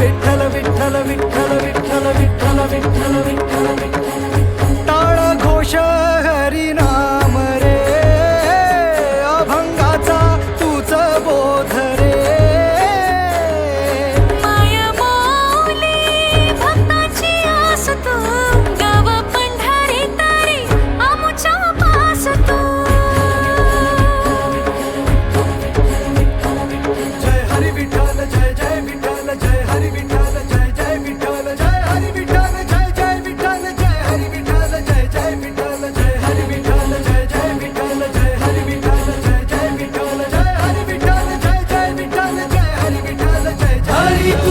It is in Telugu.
విఠల విఠల విఠల 달리